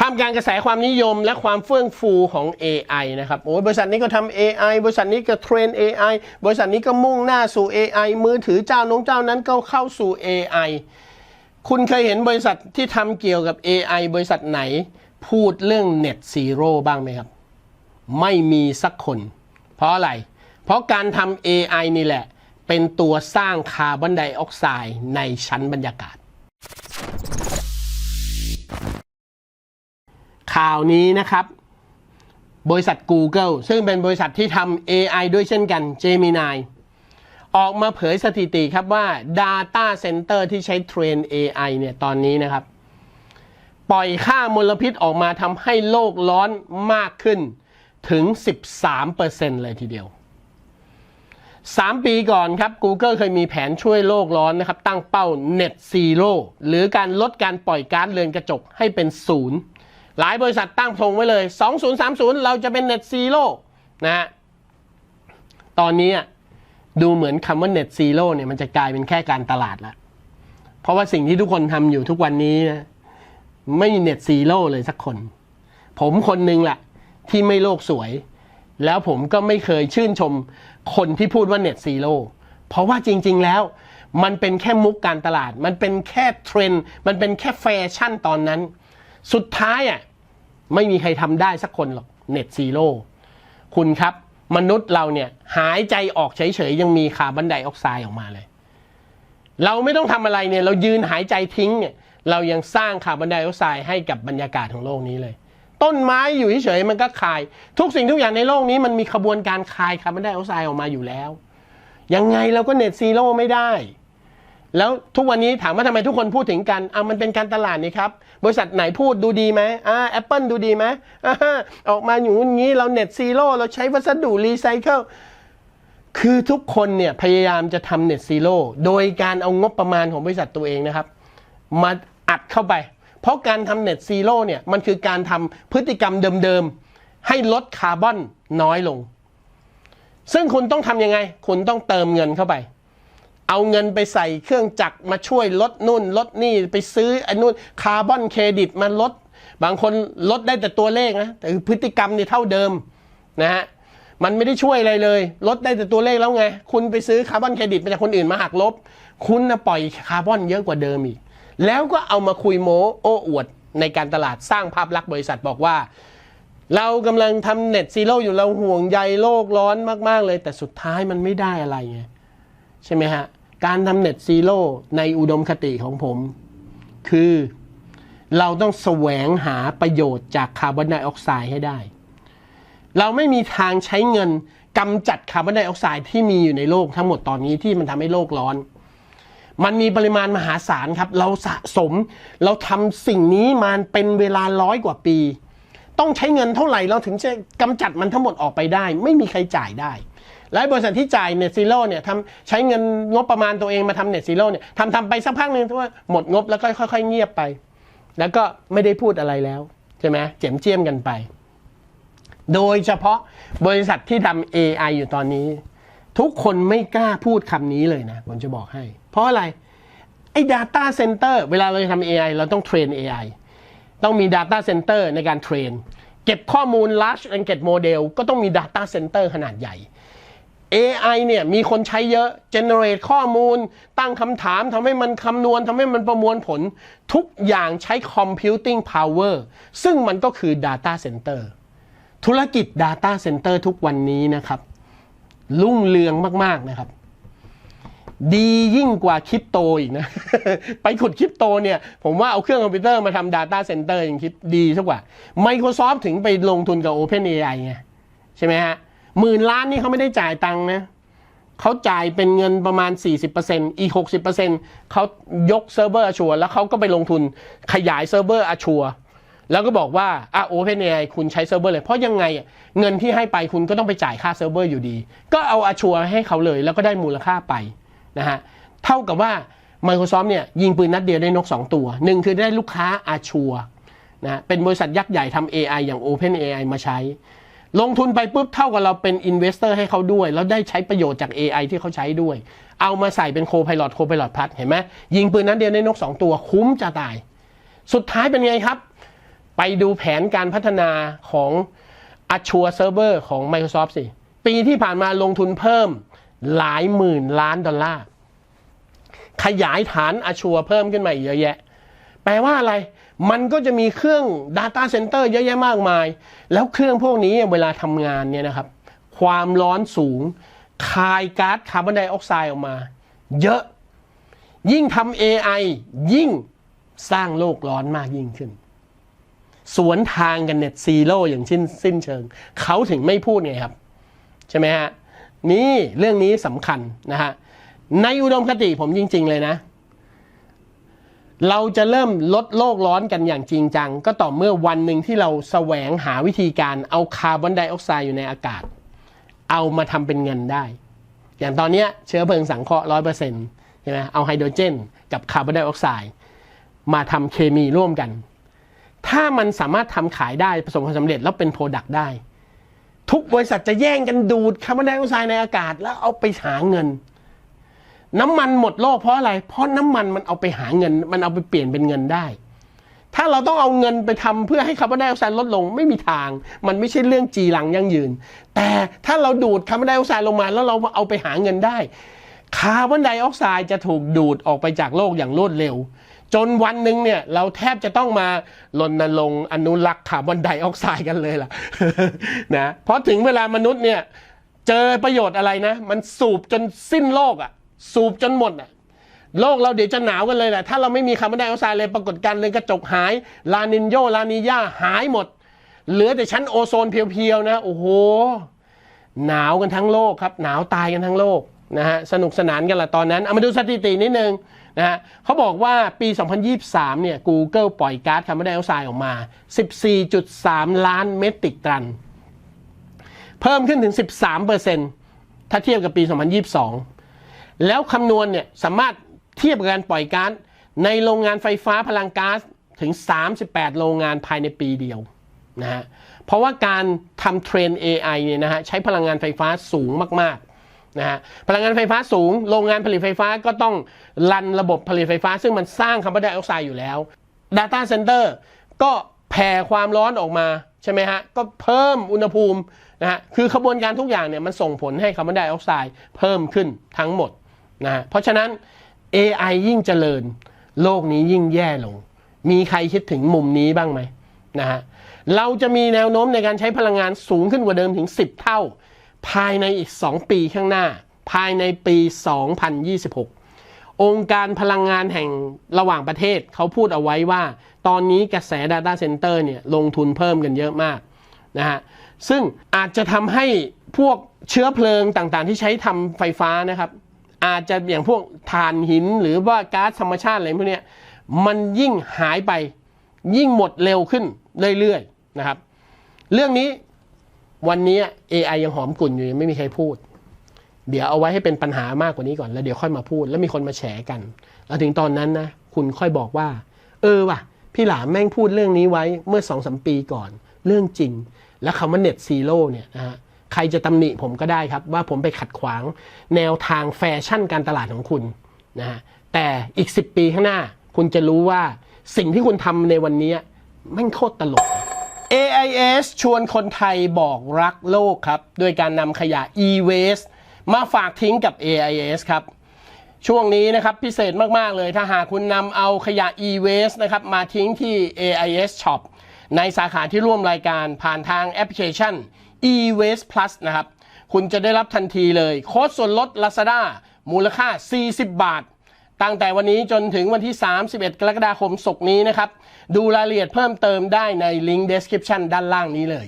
ทำการกระแสความนิยมและความเฟื่องฟูของ AI นะครับโอ้ยบริษัทนี้ก็ทำ AI บริษัทนี้ก็เทรน AI บริษัทนี้ก็มุ่งหน้าสู่ AI มือถือเจ้าน้องเจ้านั้นก็เข้าสู่ AI คุณเคยเห็นบริษัทที่ทำเกี่ยวกับ AI บริษัทไหน พูดเรื่อง Net Zero บ้างไหมครับ ไม่มีสักคน เพราะอะไร เพราะการทำ AI นี่แหละ เป็นตัวสร้างคาร์บอนไดออกไซด์ในชั้นบรรยากาศ ข่าวนี้นะครับ บริษัท Google ซึ่งเป็นบริษัทที่ทำ AI ด้วยเช่นกัน Gemini ออกมาเผยสถิติครับว่า Data Center ที่ใช้เทรน AI เนี่ยตอนนี้นะครับ ปล่อยค่ามลพิษออกมาทำให้โลกร้อนมากขึ้นถึง 13%เลยทีเดียว 3 ปีก่อนครับ Google เคยมีแผนช่วยโลกร้อนนะครับ ตั้งเป้า Net Zero หรือการลดการปล่อยก๊าซเรือนกระจกให้เป็นศูนย์ หลายบริษัทตั้งธงไว้เลย 2030 เราจะเป็น Net Zero นะฮะตอนนี้อะดูเหมือนคำว่า Net Zero เนี่ยมันจะกลายเป็นแค่การตลาดล้วเพราะว่าสิ่งที่ทุกคนทำอยู่ทุกวันนี้นะไม่มี Net Zero เลยสักคน ผมคนหนึงแหละที่ไม่โลกสวย แล้วผมก็ไม่เคยชื่นชมคนที่พูดว่า Net Zero เพราะว่าจริง ๆ แล้วมันเป็นแค่มุกการตลาด มันเป็นแค่เทรนด์ มันเป็นแค่แฟชั่นตอนนั้น สุดท้ายอะ ไม่มีใครทำได้สักคนหรอก Net Zero คุณครับ มนุษย์เราเนี่ยหายใจออกเฉยๆ ยังมีคาร์บอนไดออกไซด์ออกมาเลย เราไม่ต้องทำอะไรเนี่ย เรายืนหายใจทิ้งเนี่ยเรายังสร้างคาร์บอนไดออกไซด์ให้กับบรรยากาศของโลกนี้เลย ต้นไม้อยู่เฉยๆมันก็คาย ทุกสิ่งทุกอย่างในโลกนี้มันมีขบวนการคายคาร์บอนไดออกไซด์ออกมาอยู่แล้ว ยังไงเราก็เน็ตซีโร่ไม่ได้ แล้วทุกวันนี้ถามว่าทำไมทุกคนพูดถึงกันอะมันเป็นการตลาดนี่ครับ บริษัทไหนพูดดูดีไหมอ่าแอปเปิลดูดีไหมอ่าออกมาอยู่งนี้เราเน็ตซีโร่เราใช้วัสดุรีไซเคิลคือทุกคนเนี่ยพยายามจะทำเน็ตซีโร่โดยการเอางบประมาณของบริษัทตัวเองนะครับ มาอัดเข้าไป เพราะการทำเน็ตซีโร่เนี่ยมันคือการทำพฤติกรรมเดิมๆ ให้ลดคาร์บอนน้อยลง ซึ่งคุณต้องทำยังไง คุณต้องเติมเงินเข้าไป เอาเงินไปใส่เครื่องจักรมาช่วยลดนู่น ลดนี่ไปซื้อไอ้นู่นคาร์บอนเครดิตมาลด บางคนลดได้แต่ตัวเลขนะแต่พฤติกรรมนี่เท่าเดิมนะฮะมันไม่ได้ช่วยอะไรเลย ลดได้แต่ตัวเลขแล้วไง คุณไปซื้อคาร์บอนเครดิตมาจากคนอื่นมาหักลบ คุณนะปล่อยคาร์บอนเยอะกว่าเดิมอีก แล้วก็เอามาคุยโม้โอ้อวดในการตลาดสร้างภาพลักษณ์บริษัทบอกว่า เรากำลังทำเน็ตซีโร่อยู่เราห่วงใยโลกร้อนมาก ๆ เลย แต่สุดท้ายมันไม่ได้อะไรไงใช่ไหมฮะ การทำเน็ตซีโร่ในอุดมคติของผม คือเราต้องแสวงหาประโยชน์จากคาร์บอนไดออกไซด์ให้ได้ เราไม่มีทางใช้เงินกำจัดคาร์บอนไดออกไซด์ที่มีอยู่ในโลกทั้งหมดตอนนี้ที่มันทำให้โลกร้อน มันมีปริมาณมหาศาลครับ เราสะสม เราทำสิ่งนี้มาเป็นเวลาร้อยกว่าปี ต้องใช้เงินเท่าไหร่เราถึงจะกำจัดมันทั้งหมดออกไปได้ ไม่มีใครจ่ายได้ และบริษัทที่จ่ายเน็ตซีโร่เนี่ยทำใช้เงินงบประมาณตัวเองมาทำเน็ตซีโร่เนี่ยทำทำไปสักพักหนึ่งทว่าหมดงบแล้วก็ค่อย ๆ เงียบไป แล้วก็ไม่ได้พูดอะไรแล้วใช่ไหมเจียมเจียมกันไป โดยเฉพาะบริษัทที่ทำ AI อยู่ตอนนี้ ทุกคนไม่กล้าพูดคำนี้เลยนะผมจะบอกให้ เพราะอะไรไอ้ Data Center เวลาเราจะทำ AI เราต้องเทรน AI ต้องมี Data Center ในการเทรน เก็บข้อมูล Large Language Model ก็ต้องมี Data Center ขนาดใหญ่ AI เนี่ยมีคนใช้เยอะ generate ข้อมูล ตั้งคำถามทำให้มันคำนวณทำให้มันประมวลผล ทุกอย่างใช้ computing power ซึ่งมันก็คือ data center ธุรกิจ data center ทุกวันนี้นะครับ รุ่งเรืองมาก ๆ นะครับ ดียิ่งกว่าคริปโตอีกนะ ไปขุดคริปโตเนี่ย ผมว่าเอาเครื่องคอมพิวเตอร์มาทำ Data Center ยังคิดดีสักกว่า Microsoft ถึงไปลงทุนกับ OpenAI ไงใช่ไหมฮะ หมื่นล้านนี่เขาไม่ได้จ่ายตังค์นะเขาจ่ายเป็นเงินประมาณ 40%อีก 60%เขายกเซิร์ฟเวอร์อาชัวแล้วเขาก็ไปลงทุนขยายเซิร์ฟเวอร์อาชัวแล้วก็บอกว่าอะ OpenAI คุณใช้เซิร์ฟเวอร์เลย เพราะยังไงเงินที่ให้ไปคุณก็ต้องไปจ่ายค่าเซิร์ฟเวอร์อยู่ดี ก็เอาอาชัวให้เขาเลย แล้วก็ได้มูลค่าไปนะฮะเท่ากับว่า Microsoft เนี่ยยิงปืนนัดเดียวได้นก 2 ตัวหนึ่งคือได้ลูกค้าอาชัวนะเป็นบริษัทยักษ์ใหญ่ทำ AI อย่าง OpenAI มาใช้ ลงทุนไปปุ๊บเท่ากับเราเป็นอินเวสเตอร์ให้เขาด้วย แล้วได้ใช้ประโยชน์จาก AI ที่เขาใช้ด้วย เอามาใส่เป็นโคพ i l o t โคพ i l o t พัดเห็นไหมยิงปืนนั้นเดียวได้นก 2 ตัวคุ้มจะตาย สุดท้ายเป็นไงครับ ไปดูแผนการพัฒนาของ Azure Server ของ Microsoft สิ ปีที่ผ่านมาลงทุนเพิ่มหลายหมื่นล้านดอลลาร์ ขยายฐาน Azure เพิ่มขึ้นมาเยอะแยะ แปลว่าอะไร มันก็จะมีเครื่อง Data Center เยอะแยะมากมาย แล้วเครื่องพวกนี้เวลาทำงานเนี่ยนะครับ ความร้อนสูง คายก๊าซคาร์บอนไดออกไซด์ออกมา เยอะ ยิ่งทำ AI ยิ่งสร้างโลกร้อนมากยิ่งขึ้น สวนทางกันเน็ตซีโร่อย่างสิ้นสิ้นเชิง เขาถึงไม่พูดไงครับ ใช่ไหมฮะ นี่เรื่องนี้สำคัญนะฮะ ในอุดมคติผมจริง ๆ เลยนะ เราจะเริ่มลดโลกร้อนกันอย่างจริงจัง ก็ต่อเมื่อวันหนึ่งที่เราแสวงหาวิธีการเอาคาร์บอนไดออกไซด์อยู่ในอากาศ เอามาทำเป็นเงินได้ อย่างตอนนี้เชื้อเพลิงสังเคราะห์ร้อยเปอร์เซ็นต์ใช่ไหมเอาไฮโดรเจน กับคาร์บอนไดออกไซด์มาทำเคมีร่วมกัน ถ้ามันสามารถทำขายได้ประสบความสำเร็จแล้วเป็นโปรดักต์ได้ ทุกบริษัทจะแย่งกันดูดคาร์บอนไดออกไซด์ในอากาศ แล้วเอาไปหาเงิน น้ำมันหมดโลกเพราะอะไร เพราะน้ำมันมันเอาไปหาเงิน มันเอาไปเปลี่ยนเป็นเงินได้ ถ้าเราต้องเอาเงินไปทำเพื่อให้คาร์บอนไดออกไซด์ลดลงไม่มีทาง มันไม่ใช่เรื่องจีรังยั่งยืน แต่ถ้าเราดูดคาร์บอนไดออกไซด์ลงมาแล้วเราเอาไปหาเงินได้ คาร์บอนไดออกไซด์จะถูกดูดออกไปจากโลกอย่างรวดเร็ว จนวันหนึ่งเนี่ยเราแทบจะต้องมารณรงค์อนุรักษ์คาร์บอนไดออกไซด์กันเลยล่ะนะเพราะถึงเวลามนุษย์เนี่ยเจอประโยชน์อะไรนะ มันสูบจนสิ้นโลกอะ่ะ สูบจนหมดอะโลกเราเดี๋ยวจะหนาวกันเลยแหละถ้าเราไม่มีคาร์บอนไดออกไซด์เลยปรากฏการณ์เรือนกระจกหายลานินโยลานิญาหายหมด เหลือแต่ชั้นโอโซนเพียวๆนะ โอ้โห หนาวกันทั้งโลกครับ หนาวตายกันทั้งโลกนะฮะสนุกสนานกันละตอนนั้น เอามาดูสถิตินิดนึงนะฮะเขาบอกว่าปี 2023 เนี่ย Google ปล่อยก๊าซคาร์บอนไดออกไซด์ออกมา 14.3 ล้านเมตริกตัน เพิ่มขึ้นถึง 13%ถ้าเทียบกับปี 2022 แล้วคำนวณเนี่ยสามารถเทียบกับการปล่อยก๊าซในโรงงานไฟฟ้าพลังก๊าซถึง 38 โรงงานภายในปีเดียวนะฮะเพราะว่าการทำเทรน AI เนี่ยนะฮะใช้พลังงานไฟฟ้าสูงมากๆนะฮะพลังงานไฟฟ้าสูง โรงงานผลิตไฟฟ้าก็ต้องรันระบบผลิตไฟฟ้า ซึ่งมันสร้างคาร์บอนไดออกไซด์อยู่แล้ว Data Center ก็แผ่ความร้อนออกมาใช่ไหมฮะก็เพิ่มอุณหภูมินะฮะคือขบวนการทุกอย่างเนี่ยมันส่งผลให้คาร์บอนไดออกไซด์เพิ่มขึ้นทั้งหมด นะเพราะฉะนั้น AI ยิ่งเจริญ โลกนี้ยิ่งแย่ลง มีใครคิดถึงมุมนี้บ้างไหมนะฮะเราจะมีแนวโน้มในการใช้พลังงานสูงขึ้นกว่าเดิมถึง 10 เท่า ภายในอีก 2 ปีข้างหน้า ภายในปี 2026 องค์การพลังงานแห่งระหว่างประเทศเขาพูดเอาไว้ว่า ตอนนี้กระแส Data Center เนี่ยลงทุนเพิ่มกันเยอะมากนะฮะซึ่งอาจจะทำให้พวกเชื้อเพลิงต่างๆ ที่ใช้ทำไฟฟ้านะครับ อาจจะอย่างพวกถ่านหินหรือว่าก๊าซธรรมชาติอะไรพวกนี้มันยิ่งหายไป ยิ่งหมดเร็วขึ้นเรื่อยๆนะครับ เรื่องนี้วันนี้ AI ยังหอมกลุ่นอยู่ยังไม่มีใครพูด เดี๋ยวเอาไว้ให้เป็นปัญหามากกว่านี้ก่อนแล้วเดี๋ยวค่อยมาพูด แล้วมีคนมาแฉกัน แล้วถึงตอนนั้นนะคุณค่อยบอกว่า เออว่ะ พี่หลามแม่งพูดเรื่องนี้ไว้เมื่อสองสมปีก่อน เรื่องจริง แล้วคำว่าเน็ตซีโร่เนี่ยนะฮะ ใครจะตำหนิผมก็ได้ครับ ว่าผมไปขัดขวางแนวทางแฟชั่นการตลาดของคุณนะฮะแต่อีก 10 ปีข้างหน้า คุณจะรู้ว่าสิ่งที่คุณทำในวันนี้แม่โคตรตลก AIS ชวนคนไทยบอกรักโลกครับด้วยการนำขยะ e-waste มาฝากทิ้งกับ AIS ครับ ช่วงนี้นะครับพิเศษมาก ๆ เลย ถ้าหากคุณนำเอาขยะ e-waste นะครับมาทิ้งที่ AIS Shop ในสาขาที่ร่วมรายการผ่านทางแอปพลิเคชัน e-waste plus นะครับ คุณจะได้รับทันทีเลย โค้ดส่วนลด Lazada มูลค่า 40 บาท ตั้งแต่วันนี้จนถึงวันที่ 31 กรกฎาคมศกนี้นะครับ ดูรายละเอียดเพิ่มเติมได้ในลิงก์ description ด้านล่างนี้เลย